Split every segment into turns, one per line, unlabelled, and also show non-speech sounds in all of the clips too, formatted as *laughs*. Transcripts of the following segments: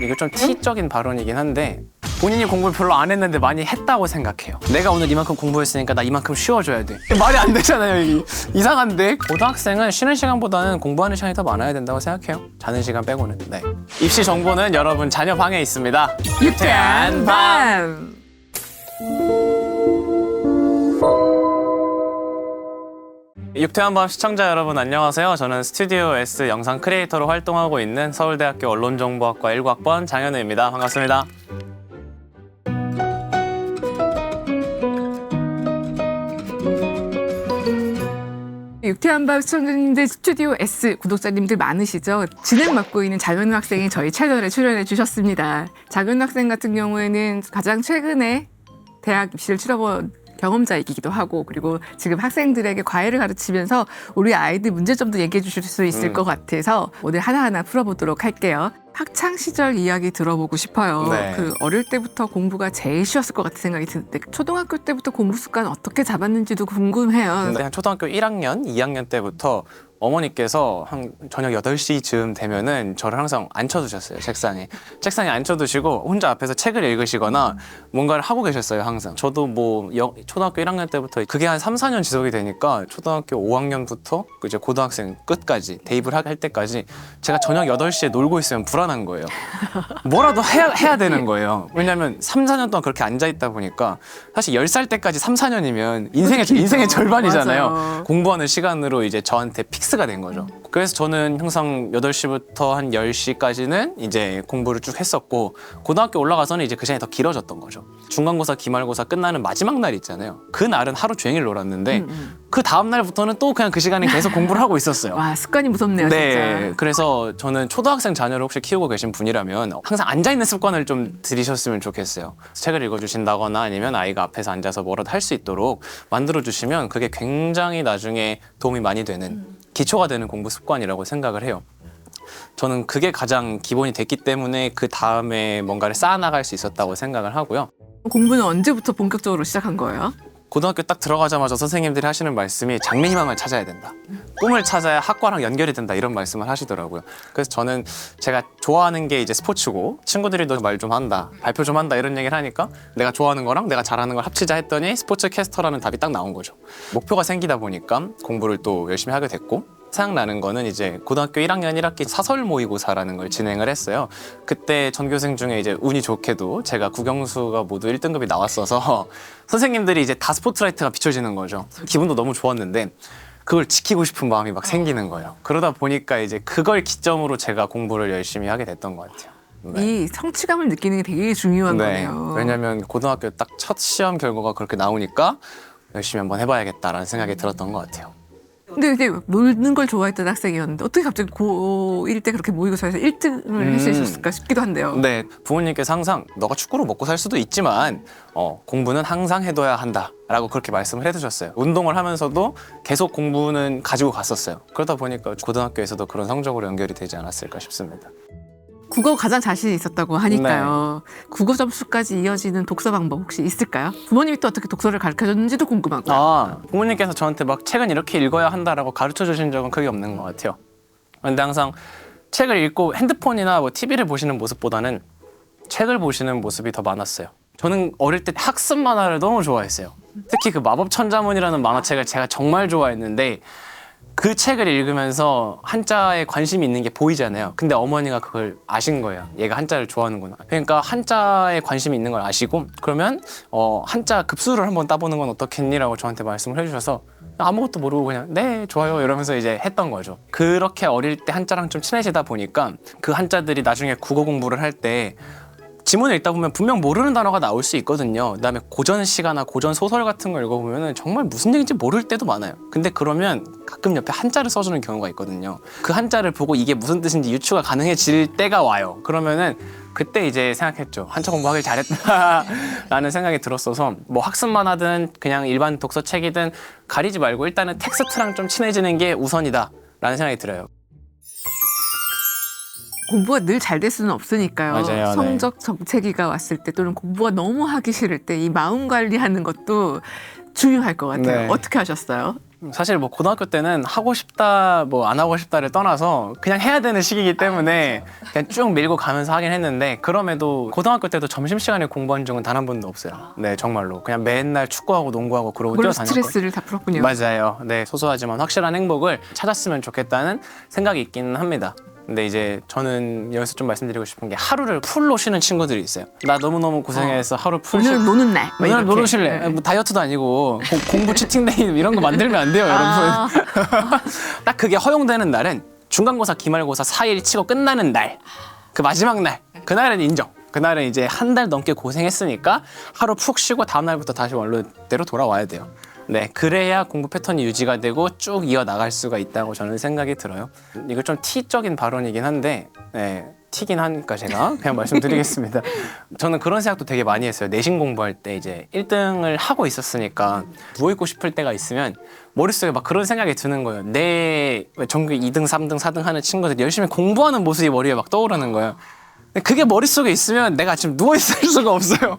이거 좀 T적인 발언이긴 한데 본인이 공부를 별로 안 했는데 많이 했다고 생각해요. 내가 오늘 이만큼 공부했으니까 나 이만큼 쉬어줘야 돼. 말이 안 되잖아요. 이, 이상한데 고등학생은 쉬는 시간보다는 공부하는 시간이 더 많아야 된다고 생각해요. 자는 시간 빼고는. 네. 입시 정보는 여러분 자녀 방에 있습니다. 유태한 방. 육태한 밤 시청자 여러분 안녕하세요. 저는 스튜디오 S 영상 크리에이터로 활동하고 있는 서울대학교 언론정보학과 19학번 장현우입니다. 반갑습니다.
육태한 밤 시청자님들 스튜디오 S 구독자님들 많으시죠? 진행 맡고 있는 장현우 학생이 저희 채널에 출연해 주셨습니다. 장현우 학생 같은 경우에는 가장 최근에 대학 입시를 치러본 경험자이기도 하고 그리고 지금 학생들에게 과외를 가르치면서 우리 아이들 문제점도 얘기해 주실 수 있을
음.
것 같아서 오늘 하나하나 풀어보도록 할게요. 학창 시절 이야기 들어보고 싶어요.
네.
그 어릴 때부터 공부가 제일 쉬웠을 것 같은 생각이 드는데 초등학교 때부터 공부 습관 어떻게 잡았는지도 궁금해요.
한 초등학교 1학년, 2학년 때부터 어머니께서 한 저녁 8시쯤 되면은 저를 항상 앉혀두셨어요, 책상에. 책상에 앉혀두시고 혼자 앞에서 책을 읽으시거나 뭔가를 하고 계셨어요, 항상. 저도 뭐 여- 초등학교 1학년 때부터 그게 한 3, 4년 지속이 되니까 초등학교 5학년부터 이제 고등학생 끝까지 대입을 할 때까지 제가 저녁 8시에 놀고 있으면 불안한 거예요. 뭐라도 해야, 해야 되는 거예요. 왜냐면 3, 4년 동안 그렇게 앉아있다 보니까 사실 10살 때까지 3, 4년이면 인생의, 인생의 절반이잖아요.
맞아요.
공부하는 시간으로 이제 저한테 픽 스가 된 거죠. 그래서 저는 항상 8시부터 한 10시까지는 이제 공부를 쭉 했었고 고등학교 올라가서는 이제 그 시간이 더 길어졌던 거죠. 중간고사, 기말고사 끝나는 마지막 날 있잖아요. 그 날은 하루 종일 놀았는데 그 다음 날부터는 또 그냥 그 시간에 계속 공부를 하고 있었어요. *laughs*
와 습관이 무섭네요
네,
진짜.
그래서 저는 초등학생 자녀를 혹시 키우고 계신 분이라면 항상 앉아 있는 습관을 좀 들이셨으면 좋겠어요. 책을 읽어주신다거나 아니면 아이가 앞에서 앉아서 뭐라도 할 수 있도록 만들어 주시면 그게 굉장히 나중에 도움이 많이 되는 기초가 되는 공부 습관이라고 생각을 해요. 저는 그게 가장 기본이 됐기 때문에 그 다음에 뭔가를 쌓아나갈 수 있었다고 생각을 하고요.
공부는 언제부터 본격적으로 시작한 거예요?
고등학교 딱 들어가자마자 선생님들이 하시는 말씀이 장래희망을 찾아야 된다. 꿈을 찾아야 학과랑 연결이 된다 이런 말씀을 하시더라고요. 그래서 저는 제가 좋아하는 게 이제 스포츠고 친구들이 너 말 좀 한다, 발표 좀 한다 이런 얘기를 하니까 내가 좋아하는 거랑 내가 잘하는 걸 합치자 했더니 스포츠 캐스터라는 답이 딱 나온 거죠. 목표가 생기다 보니까 공부를 또 열심히 하게 됐고 생각나는 거는 이제 고등학교 1학년 1학기 사설 모의고사라는 걸 진행을 했어요. 그때 전교생 중에 이제 운이 좋게도 제가 국영수가 모두 1등급이 나왔어서 *laughs* 선생님들이 이제 다 스포트라이트가 비춰지는 거죠. 기분도 너무 좋았는데 그걸 지키고 싶은 마음이 막 생기는 거예요. 그러다 보니까 이제 그걸 기점으로 제가 공부를 열심히 하게 됐던 것 같아요. 네.
이 성취감을 느끼는 게 되게 중요한
네.
거네요.
왜냐면 고등학교 딱 첫 시험 결과가 그렇게 나오니까 열심히 한번 해봐야겠다라는 생각이 들었던 것 같아요.
근데 이제 놀는 걸 좋아했던 학생이었는데 어떻게 갑자기 고1 때 그렇게 모의고사에서 1등을 할수
음.
있었을까 싶기도 한데요.
네, 부모님께서 항상 너가 축구로 먹고 살 수도 있지만 어, 공부는 항상 해둬야 한다라고 그렇게 말씀을 해두셨어요. 운동을 하면서도 계속 공부는 가지고 갔었어요. 그러다 보니까 고등학교에서도 그런 성적으로 연결이 되지 않았을까 싶습니다.
국어 가장 자신 있었다고 하니까요.
네.
국어 점수까지 이어지는 독서 방법 혹시 있을까요? 부모님이 또 어떻게 독서를 가르쳐 줬는지도 궁금하고 요.
아, 부모님께서 저한테 막 책은 이렇게 읽어야 한다라고 가르쳐 주신 적은 크게 없는 것 같아요. 근데 항상 책을 읽고 핸드폰이나 뭐 TV를 보시는 모습보다는 책을 보시는 모습이 더 많았어요. 저는 어릴 때 학습 만화를 너무 좋아했어요. 특히 그 마법 천자문이라는 만화책을 제가 정말 좋아했는데 그 책을 읽으면서 한자에 관심이 있는 게 보이잖아요. 근데 어머니가 그걸 아신 거예요. 얘가 한자를 좋아하는구나. 그러니까 한자에 관심이 있는 걸 아시고 그러면 어, 한자 급수를 한번 따보는 건 어떻겠니라고 저한테 말씀을 해주셔서 아무것도 모르고 그냥 네 좋아요 이러면서 이제 했던 거죠. 그렇게 어릴 때 한자랑 좀 친해지다 보니까 그 한자들이 나중에 국어 공부를 할때 지문을 읽다 보면 분명 모르는 단어가 나올 수 있거든요. 그다음에 고전 시가나 고전 소설 같은 걸 읽어보면 정말 무슨 얘기인지 모를 때도 많아요. 근데 그러면 가끔 옆에 한자를 써주는 경우가 있거든요. 그 한자를 보고 이게 무슨 뜻인지 유추가 가능해질 때가 와요. 그러면은 그때 이제 생각했죠. 한자 공부하길 잘했다라는 *laughs* 생각이 들었어서 뭐 학습만 하든 그냥 일반 독서책이든 가리지 말고 일단은 텍스트랑 좀 친해지는 게 우선이다라는 생각이 들어요.
공부가 늘 잘 될 수는 없으니까요.
맞아요, 네.
성적 정체기가 왔을 때 또는 공부가 너무 하기 싫을 때 이 마음 관리하는 것도 중요할 것 같아요.
네.
어떻게 하셨어요?
사실 뭐 고등학교 때는 하고 싶다 뭐 안 하고 싶다를 떠나서 그냥 해야 되는 시기이기 때문에 그냥 쭉 밀고 가면서 하긴 했는데 그럼에도 고등학교 때도 점심 시간에 공부한 적은 단 한 번도 없어요. 네 정말로 그냥 맨날 축구하고 농구하고 그러고 뛰어다녔거든요.
스트레스를 다 풀었군요.
맞아요. 네, 소소하지만 확실한 행복을 찾았으면 좋겠다는 생각이 있기는 합니다. 근데 이제 저는 여기서 좀 말씀드리고 싶은 게 하루를 풀로 쉬는 친구들이 있어요. 나 너무너무 고생해서 하루 풀 쉬.
오늘은 노는 날. 막
오늘
이렇게.
노르실래?
네.
뭐 다이어트도 아니고 고- 공부 치팅데이 *laughs* 이런 거 만들면 안 돼요,
아.
여러분. *laughs* 딱 그게 허용되는 날은 중간고사, 기말고사 4일 치고 끝나는 날. 그 마지막 날. 그날은 인정. 그날은 이제 한 달 넘게 고생했으니까 하루 푹 쉬고 다음 날부터 다시 원래대로 돌아와야 돼요. 네, 그래야 공부 패턴이 유지가 되고 쭉 이어 나갈 수가 있다고 저는 생각이 들어요. 이거 좀 티적인 발언이긴 한데, 네, 티긴 하니까 제가 *laughs* 그냥 말씀드리겠습니다. 저는 그런 생각도 되게 많이 했어요. 내신 공부할 때 이제 1등을 하고 있었으니까 누워 있고 싶을 때가 있으면 머릿속에 막 그런 생각이 드는 거예요. 내 전교 2등, 3등, 4등 하는 친구들이 열심히 공부하는 모습이 머리에 막 떠오르는 거예요. 그게 머릿속에 있으면 내가 지금 누워 있을 *laughs* 수가 없어요.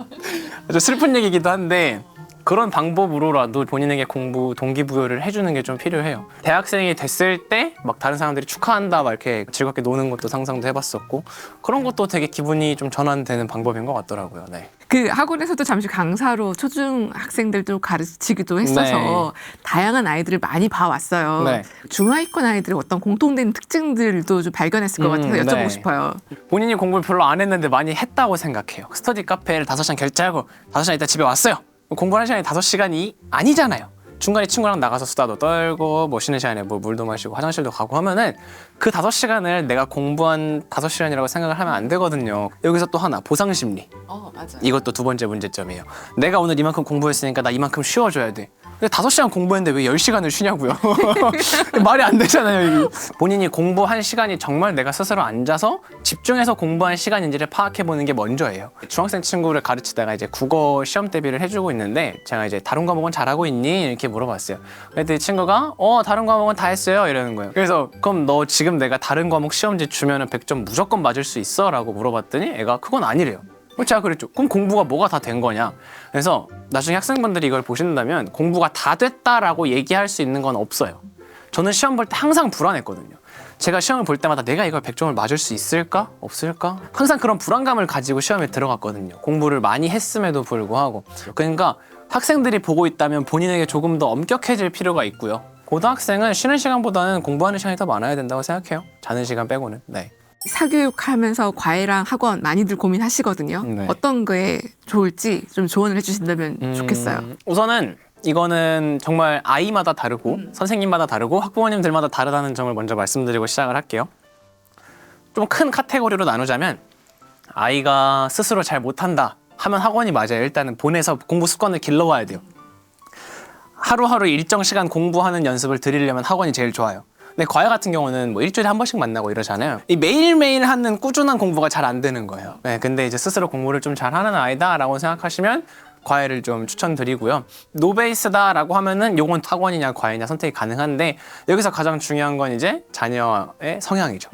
아주 슬픈 얘기기도 한데 그런 방법으로라도 본인에게 공부 동기부여를 해주는 게 좀 필요해요. 대학생이 됐을 때 막 다른 사람들이 축하한다 막 이렇게 즐겁게 노는 것도 상상도 해봤었고 그런 것도 되게 기분이 좀 전환되는 방법인 것 같더라고요. 네.
그 학원에서도 잠시 강사로 초중 학생들도 가르치기도 했어서 다양한 아이들을 많이 봐왔어요.
네.
중하위권 아이들의 어떤 공통된 특징들도 좀 발견했을 것
음,
같아서 여쭤보고
네.
싶어요.
본인이 공부를 별로 안 했는데 많이 했다고 생각해요. 스터디 카페를 5시간 결제하고 5시간 있다 집에 왔어요. 공부하는 시간이 5시간이 아니잖아요. 중간에 친구랑 나가서 수다도 떨고 뭐 쉬는 시간에 뭐 물도 마시고 화장실도 가고 하면은 그 5시간을 내가 공부한 5시간이라고 생각을 하면 안 되거든요. 여기서 또 하나 보상 심리.
어, 맞아 요.
이것도 두 번째 문제점이에요. 내가 오늘 이만큼 공부했으니까 나 이만큼 쉬어줘야 돼. 근데 다섯 시간 공부했는데 왜 열시간을 쉬냐고요. *laughs* 말이 안 되잖아요. 이게. 본인이 공부한 시간이 정말 내가 스스로 앉아서 집중해서 공부한 시간인지를 파악해보는 게 먼저예요. 중학생 친구를 가르치다가 이제 국어 시험 대비를 해주고 있는데 제가 이제 다른 과목은 잘하고 있니? 이렇게 물어봤어요. 그랬더니 친구가 어 다른 과목은 다 했어요 이러는 거예요. 그래서 그럼 너 지금 내가 다른 과목 시험지 주면은 100점 무조건 맞을 수 있어? 라고 물어봤더니 애가 그건 아니래요. 제가 그랬죠. 그럼 공부가 뭐가 다 된 거냐? 그래서 나중에 학생분들이 이걸 보신다면 공부가 다 됐다라고 얘기할 수 있는 건 없어요. 저는 시험 볼 때 항상 불안했거든요. 제가 시험을 볼 때마다 내가 이걸 100점을 맞을 수 있을까? 없을까? 항상 그런 불안감을 가지고 시험에 들어갔거든요. 공부를 많이 했음에도 불구하고. 그러니까 학생들이 보고 있다면 본인에게 조금 더 엄격해질 필요가 있고요. 고등학생은 쉬는 시간보다는 공부하는 시간이 더 많아야 된다고 생각해요. 자는 시간 빼고는. 네.
사교육하면서 과외랑 학원 많이들 고민하시거든요.
네.
어떤 거에 좋을지 좀 조언을 해주신다면
음,
좋겠어요.
우선은 이거는 정말 아이마다 다르고 선생님마다 다르고 학부모님들마다 다르다는 점을 먼저 말씀드리고 시작을 할게요. 좀 큰 카테고리로 나누자면 아이가 스스로 잘 못한다 하면 학원이 맞아요. 일단은 보내서 공부 습관을 길러와야 돼요. 하루하루 일정 시간 공부하는 연습을 들이려면 학원이 제일 좋아요. 근데 과외 같은 경우는 뭐 일주일에 한 번씩 만나고 이러잖아요. 이 매일매일 하는 꾸준한 공부가 잘 안 되는 거예요. 네, 근데 이제 스스로 공부를 좀 잘하는 아이다라고 생각하시면 과외를 좀 추천드리고요. 노베이스다라고 하면은 요건 학원이냐 과외냐 선택이 가능한데 여기서 가장 중요한 건 이제 자녀의 성향이죠.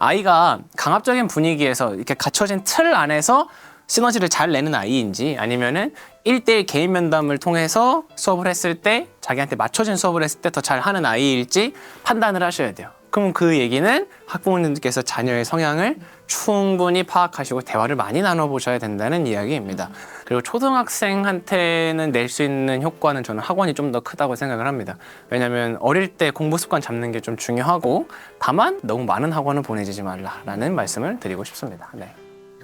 아이가 강압적인 분위기에서 이렇게 갖춰진 틀 안에서 시너지를 잘 내는 아이인지 아니면은 1대1 개인 면담을 통해서 수업을 했을 때 자기한테 맞춰진 수업을 했을 때 더 잘 하는 아이일지 판단을 하셔야 돼요. 그럼 그 얘기는 학부모님들께서 자녀의 성향을 충분히 파악하시고 대화를 많이 나눠보셔야 된다는 이야기입니다. 그리고 초등학생한테는 낼 수 있는 효과는 저는 학원이 좀 더 크다고 생각을 합니다. 왜냐하면 어릴 때 공부 습관 잡는 게 좀 중요하고 다만 너무 많은 학원을 보내지지 말라라는 말씀을 드리고 싶습니다. 네.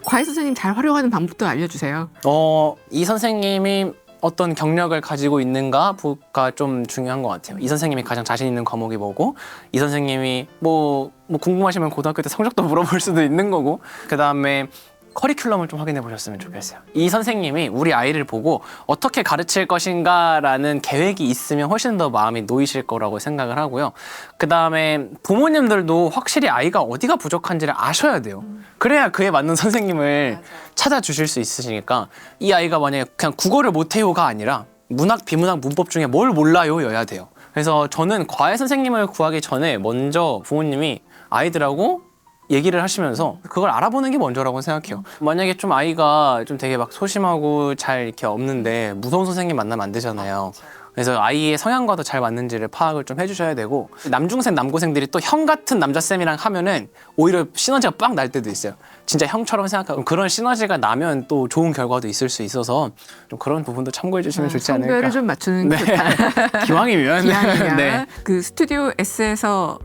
과외 선생님 잘 활용하는 방법도 알려주세요.
어, 이 선생님이 어떤 경력을 가지고 있는가가 좀 중요한 것 같아요. 이 선생님이 가장 자신 있는 과목이 뭐고, 이 선생님이 뭐, 뭐 궁금하시면 고등학교 때 성적도 물어볼 수도 있는 거고, 그 다음에 커리큘럼을 좀 확인해 보셨으면 좋겠어요. 이 선생님이 우리 아이를 보고 어떻게 가르칠 것인가라는 계획이 있으면 훨씬 더 마음이 놓이실 거라고 생각을 하고요. 그 다음에 부모님들도 확실히 아이가 어디가 부족한지를 아셔야 돼요. 그래야 그에 맞는 선생님을 찾아주실 수 있으시니까 이 아이가 만약에 그냥 국어를 못해요가 아니라 문학, 비문학, 문법 중에 뭘 몰라요 여야 돼요. 그래서 저는 과외 선생님을 구하기 전에 먼저 부모님이 아이들하고 얘기를 하시면서 그걸 알아보는 게 먼저라고 생각해요. 만약에 좀 아이가 좀 되게 막 소심하고 잘 이렇게 없는데 무서운 선생님 만나면 안 되잖아요. 그래서 아이의 성향과도 잘 맞는지를 파악을 좀 해주셔야 되고 남중생 남고생들이 또 형 같은 남자 쌤이랑 하면은 오히려 시너지가 빡 날 때도 있어요. 진짜 형처럼 생각하고 그런 시너지가 나면 또 좋은 결과도 있을 수 있어서 좀 그런 부분도 참고해 주시면 좋지 않을까.
성별을 좀 맞추는
네.
듯한 *laughs*
기왕이면 *laughs*
기왕이면
네.
그 스튜디오 S에서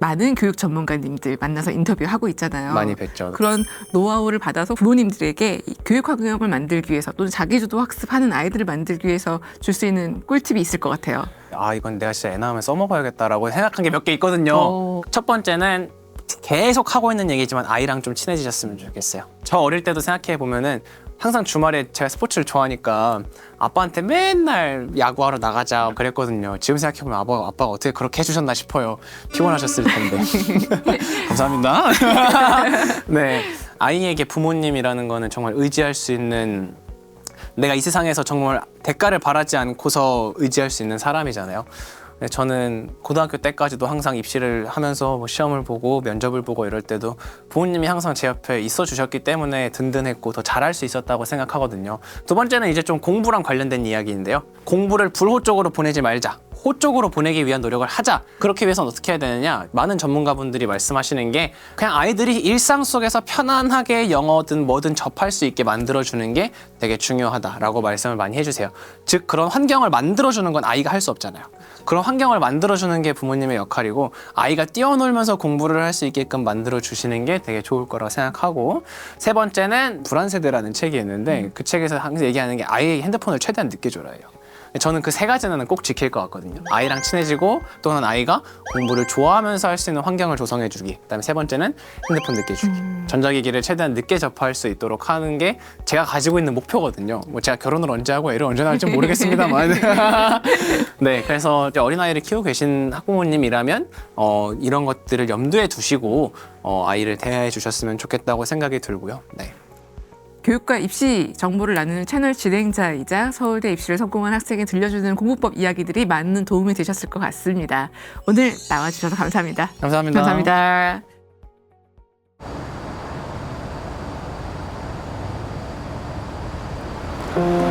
많은 교육 전문가님들 만나서 인터뷰하고 있잖아요.
많이 뵀죠.
그런 노하우를 받아서 부모님들에게 이 교육 환경을 만들기 위해서 또는 자기주도 학습하는 아이들을 만들기 위해서 줄 수 있는 꿀팁이 있을 것 같아요.
아 이건 내가 진짜 애 낳으면 써먹어야겠다라고 생각한 게 몇 개 있거든요.
어.
첫 번째는 계속 하고 있는 얘기지만 아이랑 좀 친해지셨으면 좋겠어요. 저 어릴 때도 생각해 보면은 항상 주말에 제가 스포츠를 좋아하니까 아빠한테 맨날 야구하러 나가자 그랬거든요. 지금 생각해 보면 아빠 아빠가 어떻게 그렇게 해주셨나 싶어요. 피곤하셨을 텐데. *laughs* 감사합니다. *laughs* 네 아이에게 부모님이라는 거는 정말 의지할 수 있는 내가 이 세상에서 정말 대가를 바라지 않고서 의지할 수 있는 사람이잖아요. 네, 저는 고등학교 때까지도 항상 입시를 하면서 뭐 시험을 보고 면접을 보고 이럴 때도 부모님이 항상 제 옆에 있어 주셨기 때문에 든든했고 더 잘할 수 있었다고 생각하거든요. 두 번째는 이제 좀 공부랑 관련된 이야기인데요. 공부를 불호 쪽으로 보내지 말자. 호 쪽으로 보내기 위한 노력을 하자. 그렇게 위해서는 어떻게 해야 되느냐? 많은 전문가분들이 말씀하시는 게 그냥 아이들이 일상 속에서 편안하게 영어든 뭐든 접할 수 있게 만들어주는 게 되게 중요하다라고 말씀을 많이 해주세요. 즉 그런 환경을 만들어주는 건 아이가 할 수 없잖아요. 그런 환경을 만들어주는 게 부모님의 역할이고 아이가 뛰어놀면서 공부를 할 수 있게끔 만들어 주시는 게 되게 좋을 거라고 생각하고 세 번째는 불안세대라는 책이 있는데 그 책에서 항상 얘기하는 게 아이의 핸드폰을 최대한 늦게 줘라예요. 저는 그 세 가지는 꼭 지킬 것 같거든요. 아이랑 친해지고 또는 아이가 공부를 좋아하면서 할 수 있는 환경을 조성해 주기. 그다음에 세 번째는 핸드폰 늦게 주기. 전자기기를 최대한 늦게 접할 수 있도록 하는 게 제가 가지고 있는 목표거든요. 뭐 제가 결혼을 언제 하고 애를 언제 낳을지 모르겠습니다만. *laughs* *laughs* 네, 그래서 이제 어린 아이를 키우고 계신 학부모님이라면 어, 이런 것들을 염두에 두시고 어, 아이를 대해 주셨으면 좋겠다고 생각이 들고요. 네.
교육과 입시 정보를 나누는 채널 진행자이자 서울대 입시를 성공한 학생에 들려주는 공부법 이야기들이 많은 도움이 되셨을 것 같습니다. 오늘 나와주셔서 감사합니다.
감사합니다.
감사합니다.
you